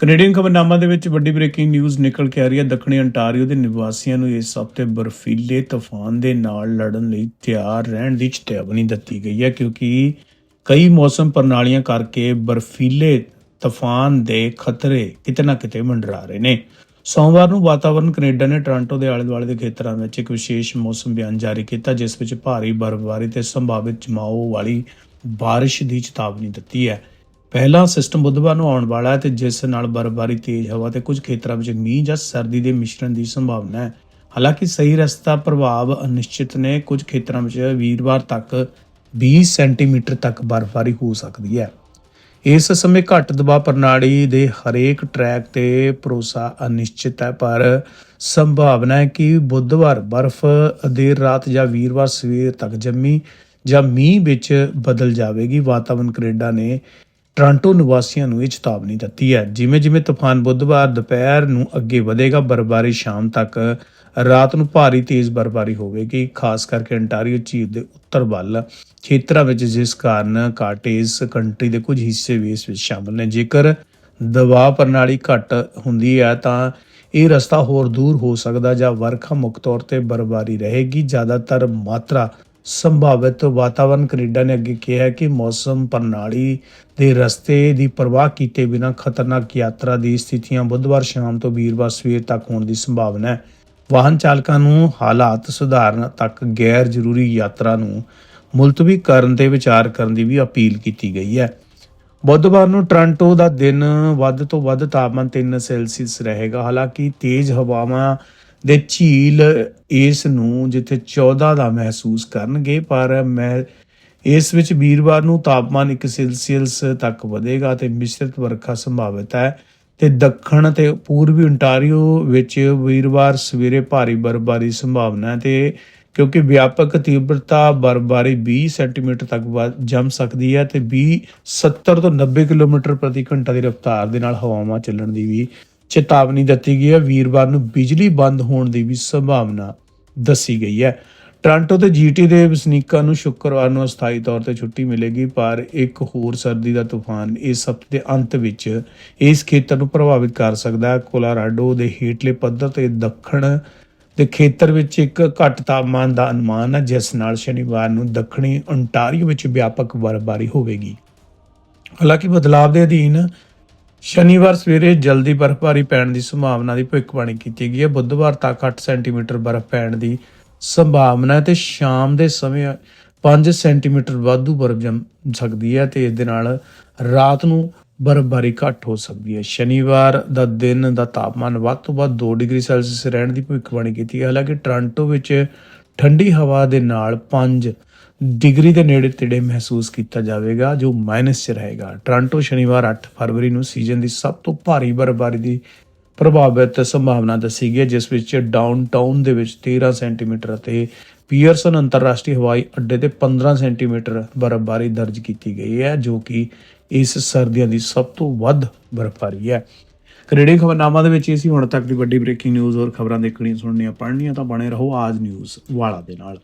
Canadian ਖਬਰਨਾਮਾ ਦੇ ਵਿੱਚ ਵੱਡੀ ਬ੍ਰੇਕਿੰਗ ਨਿਊਜ਼ ਨਿਕਲ ਕੇ ਆ ਰਹੀ ਹੈ। ਦੱਖਣੀ ਅੰਟਾਰੀਓ ਦੇ ਨਿਵਾਸੀਆਂ ਨੂੰ ਇਸ ਹਫ਼ਤੇ ਬਰਫੀਲੇ ਤੂਫਾਨ ਦੇ ਨਾਲ ਲੜਨ ਲਈ ਤਿਆਰ ਰਹਿਣ ਦੀ ਚੇਤਾਵਨੀ ਦਿੱਤੀ ਗਈ ਹੈ ਕਿਉਂਕਿ ਕਈ ਮੌਸਮ ਪ੍ਰਣਾਲੀਆਂ ਕਰਕੇ ਬਰਫੀਲੇ ਤੂਫਾਨ ਦੇ ਖਤਰੇ ਕਿਤੇ ਨਾ ਕਿਤੇ ਮੰਡਰਾ ਰਹੇ ਨੇ। ਸੋਮਵਾਰ ਨੂੰ ਵਾਤਾਵਰਣ ਕੈਨੇਡਾ ਨੇ ਟੋਰਾਂਟੋ ਦੇ ਆਲੇ-ਦੁਆਲੇ ਦੇ ਖੇਤਰਾਂ ਵਿੱਚ ਇੱਕ ਵਿਸ਼ੇਸ਼ ਮੌਸਮ ਬਿਆਨ ਜਾਰੀ ਕੀਤਾ, ਜਿਸ ਵਿੱਚ ਭਾਰੀ ਬਰਫ਼ਬਾਰੀ ਤੇ ਸੰਭਾਵਿਤ ਜਮਾਓ ਵਾਲੀ ਬਾਰਿਸ਼ ਦੀ ਚੇਤਾਵਨੀ ਦਿੱਤੀ ਹੈ। ਪਹਿਲਾ ਸਿਸਟਮ ਬੁੱਧਵਾਰ ਨੂੰ ਆਉਣ ਵਾਲਾ ਹੈ ਤੇ ਜਿਸ ਨਾਲ ਬਰਫ਼ਬਾਰੀ ਤੇਜ਼ ਹਵਾ ਤੇ ਕੁਝ ਖੇਤਰਾਂ ਵਿੱਚ ਮੀਂਹ ਜਾਂ ਸਰਦੀ ਦੇ ਮਿਸ਼ਰਣ ਦੀ ਸੰਭਾਵਨਾ ਹੈ। ਹਾਲਾਂਕਿ ਸਹੀ ਰਸਤਾ ਪ੍ਰਭਾਵ ਅਨਿਸ਼ਚਿਤ ਨੇ। ਕੁਝ ਖੇਤਰਾਂ ਵਿੱਚ ਵੀਰਵਾਰ ਤੱਕ 20 ਸੈਂਟੀਮੀਟਰ ਤੱਕ ਬਰਫ਼ਬਾਰੀ ਹੋ ਸਕਦੀ ਹੈ। ਇਸ ਸਮੇਂ ਘੱਟ ਦਬਾਅ ਪ੍ਰਣਾਲੀ ਦੇ ਹਰੇਕ ਟਰੈਕ ਤੇ ਭਰੋਸਾ ਅਨਿਸ਼ਚਿਤ ਹੈ, ਪਰ ਸੰਭਾਵਨਾ ਹੈ ਕਿ ਬੁੱਧਵਾਰ ਬਰਫ਼ ਦੇਰ ਰਾਤ ਜਾਂ ਵੀਰਵਾਰ ਸਵੇਰ ਤੱਕ ਜੰਮੀ ਜਾਂ ਮੀਂਹ ਵਿੱਚ ਬਦਲ ਜਾਵੇਗੀ। ਵਾਤਾਵਰਣ ਕੈਨੇਡਾ ਨੇ ਟੋਰਾਂਟੋ ਨਿਵਾਸੀਆਂ ਨੂੰ ਇਹ ਚੇਤਾਵਨੀ ਦਿੱਤੀ ਹੈ। ਜਿਵੇਂ ਜਿਵੇਂ ਤੂਫਾਨ ਬੁੱਧਵਾਰ ਦੁਪਹਿਰ ਨੂੰ ਅੱਗੇ ਵਧੇਗਾ, ਬਰਫ਼ਬਾਰੀ ਸ਼ਾਮ ਤੱਕ ਰਾਤ ਨੂੰ ਭਾਰੀ ਤੇਜ਼ ਬਰਫ਼ਬਾਰੀ ਹੋਵੇਗੀ, ਖਾਸ ਕਰਕੇ ਅੰਟਾਰੀਓ, ਝੀਲ ਦੇ ਉੱਤਰ ਵੱਲ ਖੇਤਰਾਂ ਵਿੱਚ ਜਿਸ ਕਾਰਨ ਕਾਟੇਜ ਕੰਟਰੀ ਦੇ ਕੁਝ ਹਿੱਸੇ ਵੀ ਇਸ ਵਿੱਚ ਸ਼ਾਮਲ ਨੇ। ਜੇਕਰ ਦਬਾਅ ਪ੍ਰਣਾਲੀ ਘੱਟ ਹੁੰਦੀ ਹੈ, ਤਾਂ ਇਹ ਰਸਤਾ ਹੋਰ ਦੂਰ ਹੋ ਸਕਦਾ ਜਾਂ ਵਰਖਾ ਮੁੱਖ ਤੌਰ ਤੇ ਬਰਬਾਰੀ ਰਹੇਗੀ। ਜ਼ਿਆਦਾਤਰ ਮਾਤਰਾ ਸੰਭਾਵਿਤ ਵਾਤਾਵਰਣ ਕੈਨੇਡਾ ਨੇ ਅੱਗੇ ਕਿਹਾ ਹੈ ਕਿ ਮੌਸਮ ਪ੍ਰਣਾਲੀ ਦੇ ਰਸਤੇ ਦੀ ਪਰਵਾਹ ਕੀਤੇ ਬਿਨਾਂ ਖਤਰਨਾਕ ਯਾਤਰਾ ਦੀ ਸਥਿਤੀਆਂ ਬੁੱਧਵਾਰ ਸ਼ਾਮ ਤੋਂ ਵੀਰਵਾਰ ਸਵੇਰ ਤੱਕ ਹੋਣ ਦੀ ਸੰਭਾਵਨਾ ਹੈ। ਵਾਹਨ ਚਾਲਕਾਂ ਨੂੰ ਹਾਲਾਤ ਸੁਧਾਰਨ ਤੱਕ ਗੈਰ ਜ਼ਰੂਰੀ ਯਾਤਰਾ ਨੂੰ ਮੁਲਤਵੀ ਕਰਨ ਤੇ ਵਿਚਾਰ ਕਰਨ ਦੀ ਵੀ ਅਪੀਲ ਕੀਤੀ ਗਈ ਹੈ। ਬੁੱਧਵਾਰ ਨੂੰ ਟੋਰਾਂਟੋ ਦਾ ਦਿਨ ਵੱਧ ਤੋਂ ਵੱਧ ਤਾਪਮਾਨ 3 ਸੈਲਸੀਅਸ ਰਹੇਗਾ। ਹਾਲਾਂਕਿ ਤੇਜ਼ ਹਵਾਵਾਂ ਦੇ ਝੀਲ ਇਸ ਨੂੰ ਜਿੱਥੇ 14 ਦਾ ਮਹਿਸੂਸ ਕਰਨਗੇ, ਪਰ ਮੈਂ ਇਸ ਵਿੱਚ ਵੀਰਵਾਰ ਨੂੰ ਤਾਪਮਾਨ 1 ਸੈਲਸੀਅਸ ਤੱਕ ਵਧੇਗਾ ਤੇ ਮਿਸ਼ਰਤ ਵਰਖਾ ਸੰਭਾਵਿਤ ਹੈ ਤੇ ਦੱਖਣ ਤੇ ਪੂਰਬੀ ontario ਵਿੱਚ ਵੀਰਵਾਰ ਸਵੇਰੇ ਭਾਰੀ ਬਰਫ਼ਬਾਰੀ ਸੰਭਾਵਨਾ ਹੈ ਤੇ ਕਿਉਂਕਿ ਵਿਆਪਕ ਤੀਬਰਤਾ ਬਰਫ਼ਬਾਰੀ 20 ਸੈਂਟੀਮੀਟਰ ਤੱਕ ਵੱਧ ਜੰਮ ਸਕਦੀ ਹੈ ਤੇ 20 70 ਤੋਂ 90 ਕਿਲੋਮੀਟਰ ਪ੍ਰਤੀ ਘੰਟਾ ਦੀ ਰਫ਼ਤਾਰ ਦੇ ਨਾਲ ਹਵਾਵਾਂ ਚੱਲਣ ਦੀ ਵੀ ਚੇਤਾਵਨੀ ਦਿੱਤੀ ਗਈ ਹੈ। ਵੀਰਵਾਰ ਨੂੰ ਬਿਜਲੀ ਬੰਦ ਹੋਣ ਦੀ ਵੀ ਸੰਭਾਵਨਾ ਦੱਸੀ ਗਈ ਹੈ। ਟੋਰਾਂਟੋ ਤੇ ਜੀਟੀ ਦੇ ਵਸਨੀਕਾਂ ਨੂੰ ਸ਼ੁੱਕਰਵਾਰ ਨੂੰ ਅਸਥਾਈ ਤੌਰ ਤੇ ਛੁੱਟੀ ਮਿਲੇਗੀ, ਪਰ ਇੱਕ ਹੋਰ ਸਰਦੀ ਦਾ ਤੂਫਾਨ ਇਸ ਹਫ਼ਤੇ ਦੇ ਅੰਤ ਵਿੱਚ ਇਸ ਖੇਤਰ ਨੂੰ ਪ੍ਰਭਾਵਿਤ ਕਰ ਸਕਦਾ ਹੈ। ਕੋਲੋਰਾਡੋ ਦੇ ਹੇਠਲੇ ਪੱਧਰ ਤੇ ਦੱਖਣ ਦੇ ਖੇਤਰ ਵਿੱਚ ਇੱਕ ਘੱਟ ਤਾਪਮਾਨ ਦਾ ਅਨੁਮਾਨ ਹੈ, ਜਿਸ ਨਾਲ ਸ਼ਨੀਵਾਰ ਨੂੰ ਦੱਖਣੀ ontario ਵਿੱਚ ਵਿਆਪਕ ਬਰਫ਼ਬਾਰੀ ਹੋਵੇਗੀ। ਹਾਲਾਂਕਿ ਬਦਲਾਅ ਦੇ ਅਧੀਨ ਸ਼ਨੀਵਾਰ ਸਵੇਰੇ ਜਲਦੀ ਬਰਫ਼ਬਾਰੀ ਪੈਣ ਦੀ ਸੰਭਾਵਨਾ ਦੀ ਭਵਿੱਖਬਾਣੀ ਕੀਤੀ ਗਈ ਹੈ। ਬੁੱਧਵਾਰ ਤੱਕ 8 ਸੈਂਟੀਮੀਟਰ ਬਰਫ਼ ਪੈਣ ਦੀ ਸੰਭਾਵਨਾ ਹੈ ਤੇ ਸ਼ਾਮ ਦੇ ਸਮੇਂ 5 ਸੈਂਟੀਮੀਟਰ ਵਾਧੂ ਬਰਫ਼ ਜਮ ਸਕਦੀ ਹੈ ਤੇ ਇਸ ਦੇ ਨਾਲ ਰਾਤ ਨੂੰ ਬਰਫ਼ਬਾਰੀ ਘੱਟ ਹੋ ਸਕਦੀ ਹੈ। ਸ਼ਨੀਵਾਰ ਦਾ ਦਿਨ ਦਾ ਤਾਪਮਾਨ ਵੱਧ ਤੋਂ ਵੱਧ 2 ਡਿਗਰੀ ਸੈਲਸੀਅਸ ਰਹਿਣ ਦੀ ਭਵਿੱਖਬਾਣੀ ਕੀਤੀ ਹੈ। ਹਾਲਾਂਕਿ ਟੋਰਾਂਟੋ ਵਿੱਚ ਠੰਡੀ ਹਵਾ ਦੇ ਨਾਲ 5 ਡਿਗਰੀ ਦੇ ਨੇੜੇ ਤੇੜੇ ਮਹਿਸੂਸ ਕੀਤਾ ਜਾਵੇਗਾ, ਜੋ ਮਾਈਨਸ 'ਚ ਰਹੇਗਾ। ਟੋਰਾਂਟੋ ਸ਼ਨੀਵਾਰ 8 ਫਰਵਰੀ ਨੂੰ ਸੀਜ਼ਨ ਦੀ ਸਭ ਤੋਂ ਭਾਰੀ ਬਰਫ਼ਬਾਰੀ ਦੀ ਪ੍ਰਭਾਵਿਤ ਸੰਭਾਵਨਾ ਦੱਸੀ ਗਈ ਹੈ ਜਿਸ ਵਿੱਚ ਡਾਊਨਟਾਊਨ ਦੇ ਵਿੱਚ 13 ਸੈਂਟੀਮੀਟਰ ਅਤੇ ਪੀਅਰਸਨ ਅੰਤਰਰਾਸ਼ਟਰੀ ਹਵਾਈ ਅੱਡੇ ਤੇ 15 ਸੈਂਟੀਮੀਟਰ ਬਰਫ਼ਬਾਰੀ ਦਰਜ ਕੀਤੀ ਗਈ ਹੈ, ਜੋ ਕਿ ਇਸ ਸਰਦੀਆਂ ਦੀ ਸਭ ਤੋਂ ਵੱਧ ਬਰਫ਼ਬਾਰੀ ਹੈ। ਕੈਨੇਡੀਅਨ ਖਬਰਨਾਮਾ ਦੇ ਵਿੱਚ ਇਹ ਸੀ, ਹੁਣ ਤੱਕ ਦੀ ਵੱਡੀ ਬ੍ਰੇਕਿੰਗ ਨਿਊਜ਼ ਔਰ ਖਬਰਾਂ ਦੇਖਣੀਆਂ, ਸੁਣਨੀਆਂ, ਪੜ੍ਹਨੀਆਂ ਤਾਂ ਬਣੇ ਰਹੋ ਆਜ ਨਿਊਜ਼ ਵਾਲਾ ਦੇ ਨਾਲ।